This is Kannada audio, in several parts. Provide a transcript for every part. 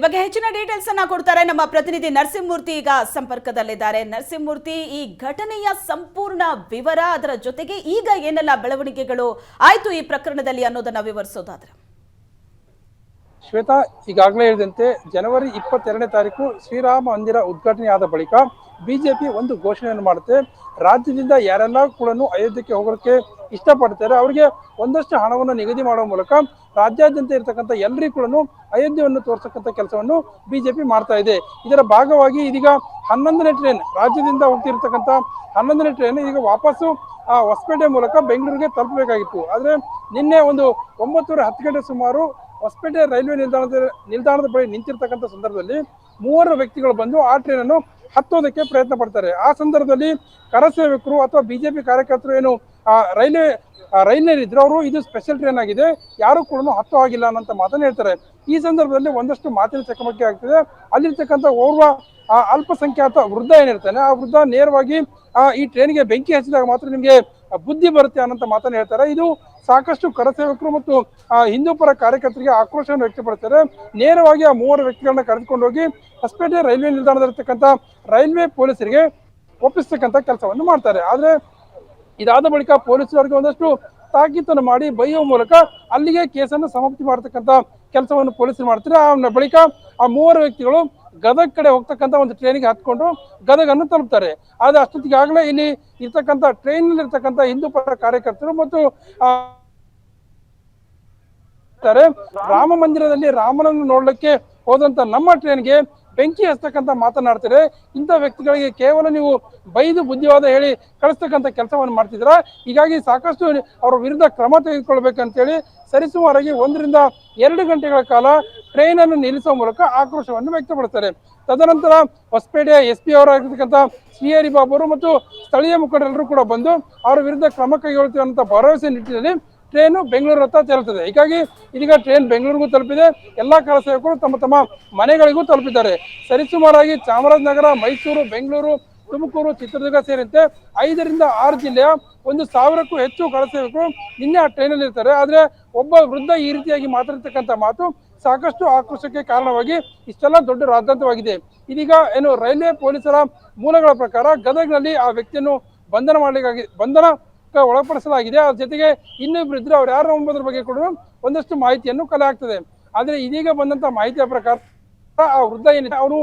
ಈ ಬಗ್ಗೆ ಹೆಚ್ಚಿನ ಡೀಟೇಲ್ಸ್ ಅನ್ನ ಕೊಡ್ತಾರೆ. ನಮ್ಮ ಪ್ರತಿನಿಧಿ ನರಸಿಂಹಮೂರ್ತಿ ಈಗ ಸಂಪರ್ಕದಲ್ಲಿದ್ದಾರೆ. ನರಸಿಂಹಮೂರ್ತಿ, ಈ ಘಟನೆಯ ಸಂಪೂರ್ಣ ವಿವರ ಅದರ ಜೊತೆಗೆ ಈಗ ಏನೆಲ್ಲ ಬೆಳವಣಿಗೆಗಳು ಆಯ್ತು ಈ ಪ್ರಕರಣದಲ್ಲಿ ಅನ್ನೋದನ್ನ ವಿವರಿಸೋದಾದ್ರೆ. ಶ್ವೇತಾ ಈಗಾಗಲೇ ಹೇಳಿದಂತೆ ಜನವರಿ ಇಪ್ಪತ್ತೆರಡನೇ ತಾರೀಕು ಶ್ರೀರಾಮ ಮಂದಿರ ಉದ್ಘಾಟನೆಯಾದ ಬಳಿಕ ಬಿಜೆಪಿ ಒಂದು ಘೋಷಣೆಯನ್ನು ಮಾಡುತ್ತೆ. ರಾಜ್ಯದಿಂದ ಯಾರೆಲ್ಲ ಕೂಡ ಅಯೋಧ್ಯೆಗೆ ಹೋಗೋಕ್ಕೆ ಇಷ್ಟಪಡ್ತಾರೆ. ಅವರಿಗೆ ಒಂದಷ್ಟು ಹಣವನ್ನು ನಿಗದಿ ಮಾಡುವ ಮೂಲಕ ರಾಜ್ಯಾದ್ಯಂತ ಇರತಕ್ಕಂಥ ಎಲ್ಲರಿಗೂ ಕೂಡ ಅಯೋಧ್ಯೆಯನ್ನು ತೋರಿಸತಕ್ಕಂಥ ಕೆಲಸವನ್ನು ಬಿಜೆಪಿ ಮಾಡ್ತಾ ಇದೆ. ಇದರ ಭಾಗವಾಗಿ ಇದೀಗ ಹನ್ನೊಂದನೇ ಟ್ರೈನ್ ರಾಜ್ಯದಿಂದ ಹೋಗ್ತಿರ್ತಕ್ಕಂಥ ಹನ್ನೊಂದನೇ ಟ್ರೈನ್ ಈಗ ವಾಪಸ್ಸು, ಆ, ಹೊಸಪೇಟೆ ಮೂಲಕ ಬೆಂಗಳೂರಿಗೆ ತಲುಪಬೇಕಾಗಿತ್ತು. ಆದರೆ ನಿನ್ನೆ ಒಂದು ಒಂಬತ್ತೂವರೆ ಹತ್ತು ಗಂಟೆ ಸುಮಾರು ಹೊಸಪೇಟೆ ರೈಲ್ವೆ ನಿಲ್ದಾಣದ ನಿಲ್ದಾಣದ ಬಳಿ ನಿಂತಿರ್ತಕ್ಕಂಥ ಸಂದರ್ಭದಲ್ಲಿ ಮೂವರು ವ್ಯಕ್ತಿಗಳು ಬಂದು ಆ ಟ್ರೈನನ್ನು ಹತ್ತೋದಕ್ಕೆ ಪ್ರಯತ್ನ ಪಡ್ತಾರೆ. ಆ ಸಂದರ್ಭದಲ್ಲಿ ಕರಸೇವಕರು ಅಥವಾ ಬಿಜೆಪಿ ಕಾರ್ಯಕರ್ತರು ಏನು ರೈಲ್ವೆ ರೈಲ್ನಲ್ಲಿ ಇದ್ರು ಅವರು, ಇದು ಸ್ಪೆಷಲ್ ಟ್ರೈನ್ ಆಗಿದೆ, ಯಾರು ಕೂಡ ಹತ್ತೋ ಆಗಿಲ್ಲ ಅನ್ನೋಂಥ ಮಾತನ್ನು ಹೇಳ್ತಾರೆ. ಈ ಸಂದರ್ಭದಲ್ಲಿ ಒಂದಷ್ಟು ಮಾತಿನ ಚಕಮಕಿ ಆಗ್ತದೆ. ಅಲ್ಲಿರ್ತಕ್ಕಂಥ ಓರ್ವ ಅಲ್ಪಸಂಖ್ಯಾತ ವೃದ್ಧ ಏನಿರ್ತಾನೆ, ಆ ವೃದ್ಧ ನೇರವಾಗಿ ಈ ಟ್ರೈನ್ಗೆ ಬೆಂಕಿ ಹಚ್ಚಿದಾಗ ಮಾತ್ರ ನಿಮಗೆ ಬುದ್ಧಿ ಬರುತ್ತೆ ಅನ್ನೋಂಥ ಮಾತನ್ನು ಹೇಳ್ತಾರೆ. ಇದು ಸಾಕಷ್ಟು ಕರಸೇವಕರು ಮತ್ತು ಹಿಂದೂ ಪರ ಕಾರ್ಯಕರ್ತರಿಗೆ ಆಕ್ರೋಶವನ್ನು ವ್ಯಕ್ತಪಡಿಸ್ತಾರೆ. ನೇರವಾಗಿ ಆ ಮೂವರು ವ್ಯಕ್ತಿಗಳನ್ನ ಕರೆದುಕೊಂಡು ಹೋಗಿ ಹೊಸಪೇಟೆ ರೈಲ್ವೆ ನಿಲ್ದಾಣದಲ್ಲಿರ್ತಕ್ಕಂಥ ರೈಲ್ವೆ ಪೊಲೀಸರಿಗೆ ಒಪ್ಪಿಸ್ತಕ್ಕಂಥ ಕೆಲಸವನ್ನು ಮಾಡ್ತಾರೆ. ಆದರೆ ಇದಾದ ಬಳಿಕ ಪೊಲೀಸರಿಗೆ ಒಂದಷ್ಟು ತಾಕೀತನ್ನು ಮಾಡಿ ಬೈಯುವ ಮೂಲಕ ಅಲ್ಲಿಗೆ ಕೇಸನ್ನು ಸಮಾಪ್ತಿ ಮಾಡತಕ್ಕಂಥ ಕೆಲಸವನ್ನು ಪೊಲೀಸರು ಮಾಡ್ತಾರೆ. ಆ ಬಳಿಕ ಆ ಮೂವರು ವ್ಯಕ್ತಿಗಳು ಗದಗ್ ಕಡೆ ಹೋಗ್ತಕ್ಕಂಥ ಒಂದು ಟ್ರೈನಿಗೆ ಹತ್ಕೊಂಡು ಗದಗನ್ನು ತಲುಪ್ತಾರೆ. ಆದ್ರೆ ಅಷ್ಟೊತ್ತಿಗಾಗಲೇ ಇಲ್ಲಿ ಇರ್ತಕ್ಕಂಥ ಟ್ರೈನಲ್ಲಿ ಇರ್ತಕ್ಕಂಥ ಹಿಂದೂ ಪರ ಕಾರ್ಯಕರ್ತರು ಮತ್ತು ರಾಮ ಮಂದಿರದಲ್ಲಿ ರಾಮನನ್ನು ನೋಡ್ಲಿಕ್ಕೆ ಹೋದಂತ ನಮ್ಮ ಟ್ರೈನ್ಗೆ ಬೆಂಕಿ ಹಚ್ಚತಕ್ಕಂತ ಮಾತನಾಡ್ತಾರೆ ಇಂಥ ವ್ಯಕ್ತಿಗಳಿಗೆ ಕೇವಲ ನೀವು ಬೈದು ಬುದ್ಧಿವಾದ ಹೇಳಿ ಕಳಿಸ್ತಕ್ಕಂಥ ಕೆಲಸವನ್ನು ಮಾಡ್ತಿದ್ರ ಹೀಗಾಗಿ ಸಾಕಷ್ಟು ಅವರ ವಿರುದ್ಧ ಕ್ರಮ ತೆಗೆದುಕೊಳ್ಬೇಕಂತೇಳಿ ಸರಿಸುಮಾರಾಗಿ ಒಂದರಿಂದ ಎರಡು ಗಂಟೆಗಳ ಕಾಲ ಟ್ರೈನ್ ಅನ್ನು ನಿಲ್ಲಿಸುವ ಮೂಲಕ ಆಕ್ರೋಶವನ್ನು ವ್ಯಕ್ತಪಡಿಸ್ತಾರೆ. ತದನಂತರ ಹೊಸಪೇಟೆಯ ಎಸ್ ಪಿ ಅವರಾಗಿರ್ತಕ್ಕಂಥ ಶ್ರೀಹರಿ ಬಾಬು ಮತ್ತು ಸ್ಥಳೀಯ ಮುಖಂಡರೆಲ್ಲರೂ ಕೂಡ ಬಂದು ಅವರ ವಿರುದ್ಧ ಕ್ರಮ ಅನ್ನೋ ಭರವಸೆ ನಿಟ್ಟಿನಲ್ಲಿ ಟ್ರೈನು ಬೆಂಗಳೂರು ಹತ್ತ ತೆರಳುತ್ತದೆ ಹೀಗಾಗಿ ಇದೀಗ ಟ್ರೈನ್ ಬೆಂಗಳೂರಿಗೂ ತಲುಪಿದೆ. ಎಲ್ಲ ಸೇವಕರು ತಮ್ಮ ತಮ್ಮ ಮನೆಗಳಿಗೂ ತಲುಪಿದ್ದಾರೆ. ಸರಿಸುಮಾರಾಗಿ ಚಾಮರಾಜನಗರ, ಮೈಸೂರು, ಬೆಂಗಳೂರು, ತುಮಕೂರು, ಚಿತ್ರದುರ್ಗ ಸೇರಿದಂತೆ ಐದರಿಂದ ಆರು ಜಿಲ್ಲೆಯ ಒಂದು ಸಾವಿರಕ್ಕೂ ಹೆಚ್ಚು ಸೇವಕರು ನಿನ್ನೆ ಆ ಟ್ರೈನಲ್ಲಿ ಇರ್ತಾರೆ. ಆದರೆ ಒಬ್ಬ ವೃದ್ಧ ಈ ರೀತಿಯಾಗಿ ಮಾತಾಡ್ತಕ್ಕಂಥ ಮಾತು ಸಾಕಷ್ಟು ಆಕ್ರೋಶಕ್ಕೆ ಕಾರಣವಾಗಿ ಇಷ್ಟೆಲ್ಲ ದೊಡ್ಡ ರಾದ್ಧಾಂತವಾಗಿದೆ ಇದೀಗ ಏನು ರೈಲ್ವೆ ಪೊಲೀಸರ ಮೂಲಗಳ ಪ್ರಕಾರ ಗದಗ್ನಲ್ಲಿ ಆ ವ್ಯಕ್ತಿಯನ್ನು ಬಂಧನ ಮಾಡಲಿಕ್ಕಾಗಿ ಬಂಧನ ಒಳಪಡಿಸಲಾಗಿದೆ. ಅದ್ರ ಜೊತೆಗೆ ಇನ್ನೊಬ್ರು ಇದ್ರೆ ಅವ್ರು ಯಾರು ಎಂಬುದ್ರ ಬಗ್ಗೆ ಕೂಡ ಒಂದಷ್ಟು ಮಾಹಿತಿಯನ್ನು ಕಲೆ ಆಗ್ತದೆ ಆದ್ರೆ ಇದೀಗ ಬಂದಂತ ಮಾಹಿತಿಯ ಪ್ರಕಾರ ಆ ವೃದ್ಧ ಏನಿದೆ, ಅವನು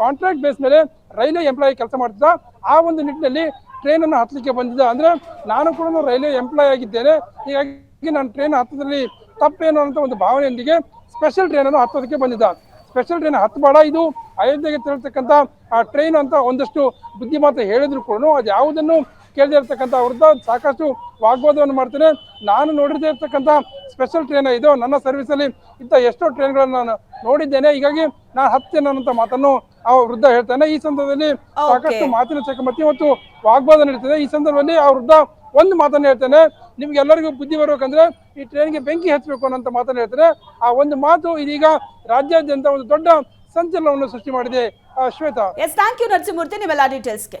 ಕಾಂಟ್ರಾಕ್ಟ್ ಬೇಸ್ ಮೇಲೆ ರೈಲ್ವೆ ಎಂಪ್ಲಾಯಿ ಕೆಲಸ ಮಾಡ್ತಿದ್ದ. ಆ ಒಂದು ನಿಟ್ಟಿನಲ್ಲಿ ಟ್ರೈನ್ ಅನ್ನು ಹತ್ತಲಿಕ್ಕೆ ಬಂದಿದ್ದ. ಅಂದ್ರೆ ನಾನು ಕೂಡ ರೈಲ್ವೆ ಎಂಪ್ಲಾಯ್ ಆಗಿದ್ದೇನೆ. ಹೀಗಾಗಿ ನಾನು ಟ್ರೈನ್ ಹತ್ತದಲ್ಲಿ ತಪ್ಪೇನು ಅಂತ ಒಂದು ಭಾವನೆಯೊಂದಿಗೆ ಸ್ಪೆಷಲ್ ಟ್ರೈನ್ ಅನ್ನು ಹತ್ತೋದಕ್ಕೆ ಬಂದಿದ್ದ. ಸ್ಪೆಷಲ್ ಟ್ರೈನ್ ಹತ್ತಬೇಡ ಇದು ಅಯೋಧ್ಯೆಗೆ ತೆರಳತಕ್ಕಂಥ ಆ ಟ್ರೈನ್ ಅಂತ ಒಂದಷ್ಟು ಬುದ್ಧಿಮಾತು ಹೇಳಿದ್ರು ಕೂಡ ಅದು ಯಾವುದನ್ನು ಕೇಳದೇ ಇರ್ತಕ್ಕಂಥ ವೃದ್ಧ ಸಾಕಷ್ಟು ವಾಗ್ವಾದವನ್ನು ಮಾಡ್ತೇನೆ. ನಾನು ನೋಡಿದೇ ಇರ್ತಕ್ಕಂಥ ಸ್ಪೆಷಲ್ ಟ್ರೈನ್ ಇದು ನನ್ನ ಸರ್ವಿಸಲ್ಲಿ ಇಂಥ ಎಷ್ಟೋ ಟ್ರೈನ್ಗಳನ್ನು ನಾನು ನೋಡಿದ್ದೇನೆ. ಹೀಗಾಗಿ ನಾನು ಹತ್ತೇನೆ ಅನ್ನೋಂಥ ಮಾತನ್ನು ಆ ವೃದ್ಧ ಹೇಳ್ತಾನೆ. ಈ ಸಂದರ್ಭದಲ್ಲಿ ಸಾಕಷ್ಟು ಮಾತಿನ ಚಕಮತಿ ಮತ್ತು ವಾಗ್ವಾದ ನಡೀತದೆ. ಈ ಸಂದರ್ಭದಲ್ಲಿ ಆ ವೃದ್ಧ ಒಂದು ಮಾತನ್ನು ಹೇಳ್ತಾನೆ. ನಿಮ್ಗೆ ಎಲ್ಲರಿಗೂ ಬುದ್ಧಿ ಬರ್ಬೇಕಂದ್ರೆ ಈ ಟ್ರೈನ್ಗೆ ಬೆಂಕಿ ಹಚ್ಚಬೇಕು ಅನ್ನೋಂಥ ಮಾತನ್ನು ಹೇಳ್ತಾರೆ ಆ ಒಂದು ಮಾತು ಇದೀಗ ರಾಜ್ಯಾದ್ಯಂತ ಒಂದು ದೊಡ್ಡ ಸಂಚಲನವನ್ನು ಸೃಷ್ಟಿ ಮಾಡಿದೆ. Shweta. Yes thank you Narasimhamurthy ನಿಮ್ಮೆಲ್ಲ ಡೀಟೇಲ್ಸ್ಗೆ